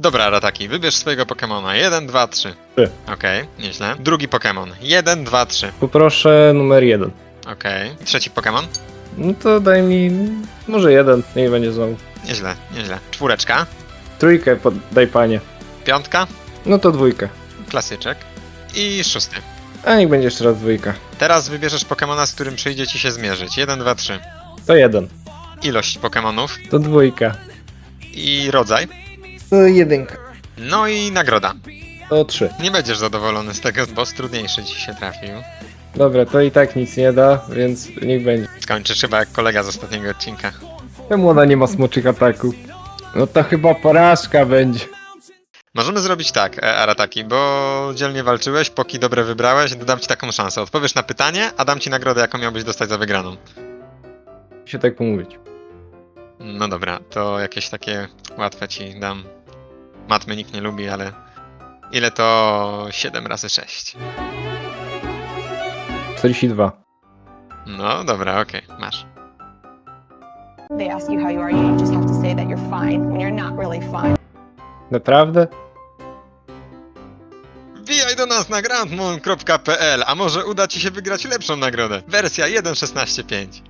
Dobra, Rataki, wybierz swojego Pokemona. 1, 2, 3. Trzy. Okej, nieźle. Drugi Pokemon. 1, 2, 3. Poproszę numer jeden. Okej. Trzeci Pokemon. No to daj mi może jeden, niech będzie znowu. Nieźle, nieźle. Czwóreczka. Trójkę pod, daj panie. Piątka. No to dwójkę. Klasyczek. I szósty. A niech będzie jeszcze raz dwójka. Teraz wybierzesz Pokemona, z którym przyjdzie ci się zmierzyć. 1, 2, 3. To jeden. Ilość Pokemonów To dwójka. i rodzaj. To jedynka. No i nagroda. To trzy. Nie będziesz zadowolony z tego, bo trudniejszy ci się trafił. Dobra, to i tak nic nie da, więc niech będzie. Skończysz chyba jak kolega z ostatniego odcinka. Czemu ona nie ma smoczych ataku? No to chyba porażka będzie. Możemy zrobić tak, e, Arataki, bo dzielnie walczyłeś, poki dobre wybrałeś, dam ci taką szansę. Odpowiesz na pytanie, a dam ci nagrodę, jaką miałbyś dostać za wygraną. Się tak pomówić. No dobra, to jakieś takie łatwe ci dam. Matmy nikt nie lubi, ale... Ile to 7 razy 6? 42. No dobra, okej, masz. They ask you how you are, you just have to say that you're fine when you're not really fine. Naprawdę? Wbijaj do nas na grandmon.pl, a może uda ci się wygrać lepszą nagrodę. Wersja 1.16.5.